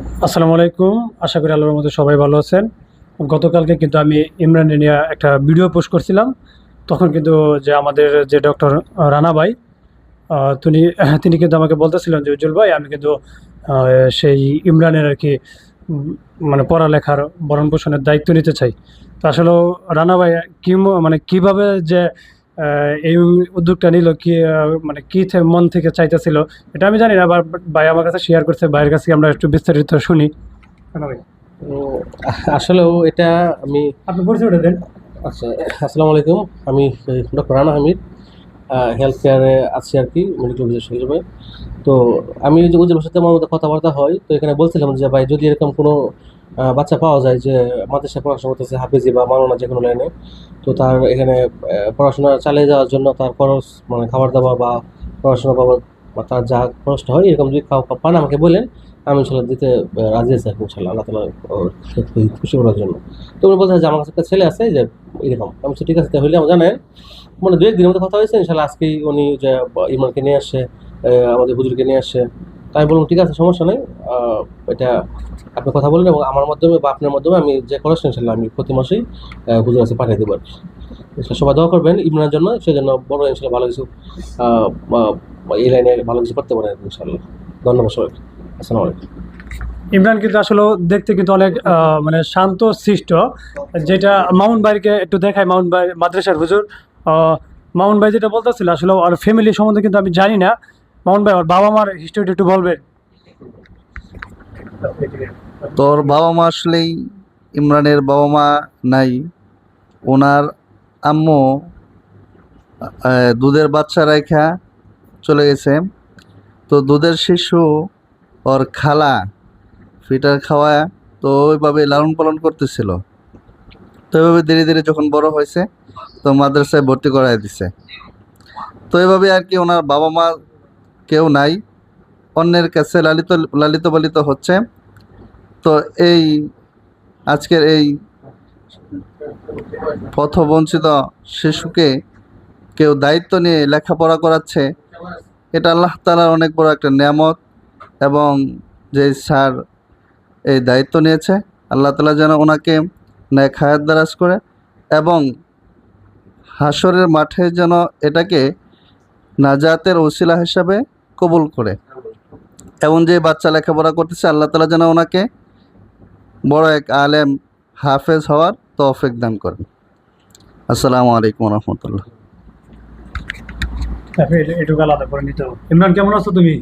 আসসালামু আলাইকুম। আশা করি আল্লাহর মধ্যে সবাই ভালো আছেন। গতকালকে কিন্তু আমি ইমরান নিয়ে একটা ভিডিও পোস্ট করছিলাম। তখন কিন্তু যে আমাদের যে ডক্টর রানা ভাই তিনি তিনি কিন্তু আমাকে বলতেছিলেন যে, উজ্জ্বল ভাই, আমি কিন্তু সেই ইমরানের আর কি মানে পড়ালেখার ভরণ পোষণের দায়িত্ব নিতে চাই। তো আসলে রানা ভাই কি মানে কীভাবে যে এই উদ্যোগটা নিল কি মানে কি মন থেকে চাইতেছিল এটা আমি জানি না আবার ভাই আমার কাছে শেয়ার করছে ভাইয়ের কাছে আমরা একটু বিস্তারিত শুনি। উম, আসলেও এটা আমি আপনি পরিচয়টা দেন। আচ্ছা আসসালামু আলাইকুম আমি ডক্টর রানা হামিদ হেলথ কেয়ারে আছি আর কি মেডিকেল অফিসার হিসেবে তো আমি যে উজ্জ্বলের সাথে আমার মধ্যে কথাবার্তা হয় তো এখানে বলছিলাম যে ভাই যদি এরকম কোনো বাচ্চা পাওয়া যায় যে মাদ্রাসায় পড়াশোনা করতেছে হাফিজি বা মাননা যে কোনো লাইনে তো তার এখানে পড়াশোনা চালিয়ে যাওয়ার জন্য তার খরচ মানে খাবার দাবার বা পড়াশোনা বাবদ বা তার যা খরচটা হয় এরকম যদি পান আমাকে বলেন আমি ইনশাল্লাহ দিতে রাজি আছি আর ইনশাল্লাহ আল্লাহ তালা খুশি করার জন্য। তো উনি বলতে যে আমার কাছে একটা ছেলে আছে যে এরকম। আমি ঠিক আছে তাহলে আমার জানেন মানে দু একদিনের মধ্যে কথা হয়েছে ইনশাল্লাহ আজকেই উনি যে ইমানকে নিয়ে আহ, আমাদের হুজুরকে নিয়ে আসছে তাই বললাম, ঠিক আছে, সমস্যা নেই এটা আপনি কথা বলেন এবং আমার মাধ্যমে বা আপনার মাধ্যমে আমি যে খরচ ইনশাল্লাহ আমি প্রতি মাসেই হুজুর পাঠিয়ে দেবো আর কি। সবাই দোয়া করবেন ইমরানের জন্য, সেজন্য বড় ইনশাল্লাহ ভালো কিছু এই লাইনে ভালো কিছু করতে পারেন ইনশাল্লাহ। ধন্যবাদ সবাই আসসালামু আলাইকুম। ইমরান কিন্তু আসলে দেখতে কিন্তু অনেক মানে শান্ত, সৃষ্ট। যেটা মামুন ভাইকে একটু দেখায় মামুন ভাই মাদ্রাসার হুজুর। মামুন ভাই যেটা বলতেছিল, আসলে আর ফ্যামিলি সম্বন্ধে কিন্তু আমি জানি না। মামুন ভাই, ওর বাবা মার হিস্ট্রিটা একটু বলবেন তোর বাবা মা আসলেই ইমরানের বাবা মা নাই, ওনার আম্মু দুধের বাচ্চা রেখা চলে গেছে। তো দুধের শিশু, ওর খালা, ফিটার খাওয়া তো ওইভাবে লালন পালন করতেছিল। তো এইভাবে ধীরে ধীরে যখন বড় হয়েছে, তো মাদ্রাসায় ভর্তি করাই দিছে। তো এইভাবে আর কি ওনার বাবা মা কেউ নাই, অন্যের কাছে লালিত লালিত পালিত হচ্ছে। তো এই আজকের এই পথবঞ্চিত শিশুকে কেউ দায়িত্ব নিয়ে লেখাপড়া করাচ্ছে, এটা আল্লাহ তালার অনেক বড় একটা নিয়ামত এবং যে স্যার এই দায়িত্ব নিয়েছে, আল্লাহ তালা যেন ওনাকে ন্যাক হায়াত দারাজ করে এবং হাসরের মাঠে যেন এটাকে নাজাতের ওসিলা হিসাবে কবুল করে। এবং যে বাচ্চা লেখাপড়া করতেছে, আল্লাহ তালা যেন ওনাকে বড় এক আলেম হাফেজ হওয়ার তৌফিক দান করেন। আসসালামু আলাইকুম রহমতুল্লাহ। এটুকু আলাদা করে নিতে হবে। ইমরান, কেমন আছো তুমি?